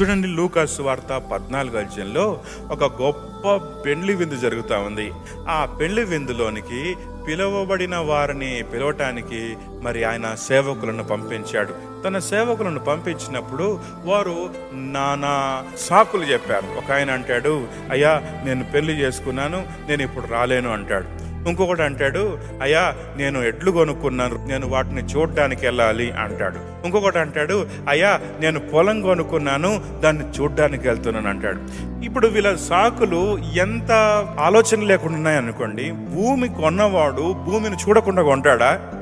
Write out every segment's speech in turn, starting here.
చూడండి లూకాసు వార్త పద్నాలుగు అధ్యయంలో ఒక గొప్ప పెండ్లి విందు జరుగుతూ ఉంది. ఆ పెండ్లి విందులోనికి పిలువబడిన వారిని పిలవటానికి మరి ఆయన సేవకులను పంపించాడు. తన సేవకులను పంపించినప్పుడు వారు నానా సాకులు చెప్పారు. ఒక ఆయన అంటాడు అయ్యా నేను పెళ్ళి చేసుకున్నాను నేను ఇప్పుడు రాలేను అంటాడు. ఇంకొకటి అంటాడు అయ్యా నేను ఎడ్లు కొనుక్కున్నాను నేను వాటిని చూడడానికి వెళ్ళాలి అంటాడు. ఇంకొకటి అంటాడు అయ్యా నేను పొలం కొనుక్కున్నాను దాన్ని చూడడానికి వెళ్తున్నాను అంటాడు. ఇప్పుడు వీళ్ళ సాకులు ఎంత ఆలోచన లేకుండా ఉన్నాయనుకోండి భూమి కొన్నవాడు భూమిని చూడకుండా కొంటాడా?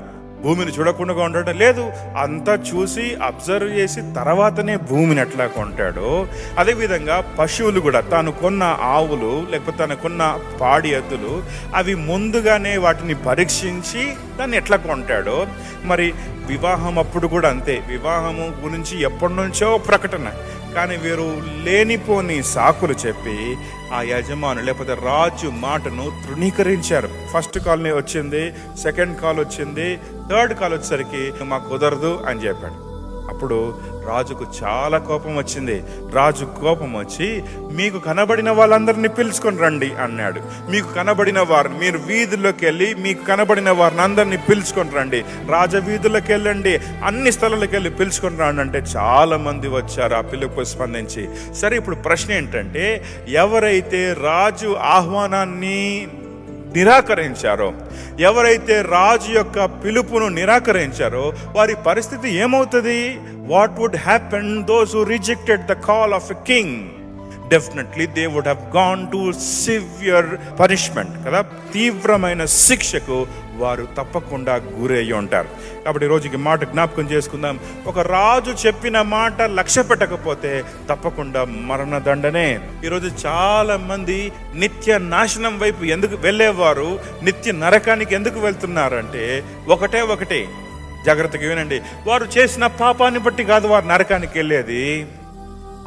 భూమిని చూడకుండా ఉంటాడు లేదు. అంతా చూసి అబ్జర్వ్ చేసి తర్వాతనే భూమిని ఎట్లా కొంటాడో అదేవిధంగా పశువులు కూడా తాను కొన్న ఆవులు లేకపోతే తను కొన్న పాడి ఎద్దులు అవి ముందుగానే వాటిని పరీక్షించి దాన్ని ఎట్లా కొంటాడో మరి వివాహం అప్పుడు కూడా అంతే. వివాహము గురించి ఎప్పటి నుంచో ప్రకటన. కానీ వీరు లేనిపోని సాకులు చెప్పి ఆ యజమాను లేకపోతే రాజు మాటను తృణీకరించారు. ఫస్ట్ కాల్ని వచ్చింది సెకండ్ కాల్ వచ్చింది థర్డ్ కాల్ వచ్చేసరికి మాకు కుదరదు అని చెప్పాడు. అప్పుడు రాజుకు చాలా కోపం వచ్చింది. రాజు కోపం వచ్చి మీకు కనబడిన వాళ్ళందరినీ పిలుచుకొని రండి అన్నాడు. మీకు కనబడిన వారిని మీరు వీధుల్లోకి వెళ్ళి మీకు కనబడిన వారిని అందరినీ పిలుచుకొని రండి. రాజ వీధుల్లోకి వెళ్ళండి అన్ని స్థలాలకు వెళ్ళి పిలుచుకొని రండి అంటే చాలా మంది వచ్చారు ఆ పిలుపు స్పందించి. సరే ఇప్పుడు ప్రశ్న ఏంటంటే ఎవరైతే రాజు ఆహ్వానాన్ని నిరాకరించారో? ఎవరైతే రాజు యొక్క పిలుపును నిరాకరించారో వారి పరిస్థితి ఏమవుతుంది? What would happen those who rejected the call of a king definitely they would have gone to severe punishment కదా? తీవ్రమైన శిక్షకు వారు తప్పకుండా గురయ్యి ఉంటారు. కాబట్టి ఈ రోజుకి మాట జ్ఞాపకం చేసుకుందాం. ఒక రాజు చెప్పిన మాట లక్ష్య పెట్టకపోతే తప్పకుండా మరణదండనే. ఈరోజు చాలా మంది నిత్య నాశనం వైపు ఎందుకు వెళ్ళేవారు? నిత్య నరకానికి ఎందుకు వెళ్తున్నారంటే ఒకటే ఒకటి. జాగ్రత్తగా వినండి. వారు చేసిన పాపాన్ని బట్టి కాదు వారు నరకానికి వెళ్ళేది.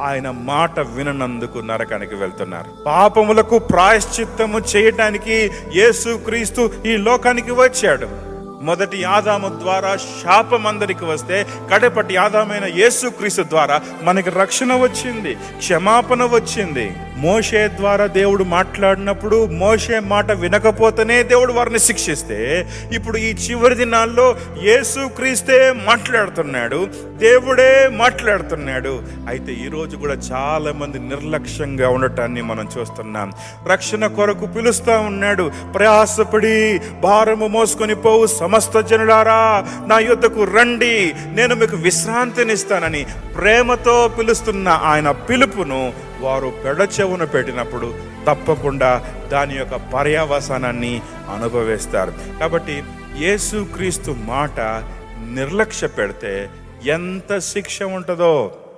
ఆయన మాట విననందుకు నరకానికి వెళ్తున్నారు. పాపములకు ప్రాయశ్చిత్తము చేయటానికి యేసు క్రీస్తు ఈ లోకానికి వచ్చాడు. మొదటి ఆదాము ద్వారా శాపం అందరికి వస్తే కడపటి ఆదామైన యేసు క్రీస్తు ద్వారా మనకి రక్షణ వచ్చింది క్షమాపణ వచ్చింది. మోషే ద్వారా దేవుడు మాట్లాడినప్పుడు మోషే మాట వినకపోతేనే దేవుడు వారిని శిక్షిస్తే ఇప్పుడు ఈ చివరి దినాల్లో యేసు క్రీస్తే మాట్లాడుతున్నాడు దేవుడే మాట్లాడుతున్నాడు. అయితే ఈరోజు కూడా చాలామంది నిర్లక్ష్యంగా ఉండటాన్ని మనం చూస్తున్నాం. రక్షణ కొరకు పిలుస్తా ఉన్నాడు. ప్రయాసపడి భారము మోసుకొని పోవు సమస్త జనులారా నా యుద్ధకు రండి నేను మీకు విశ్రాంతినిస్తానని ప్రేమతో పిలుస్తున్న ఆయన పిలుపును వారు పెడచెవున పెట్టినప్పుడు తప్పకుండా దాని యొక్క పర్యావసానాన్ని అనుభవిస్తారు. కాబట్టి యేసుక్రీస్తు మాట నిర్లక్ష్య పెడితే ఎంత శిక్ష ఉంటుందో.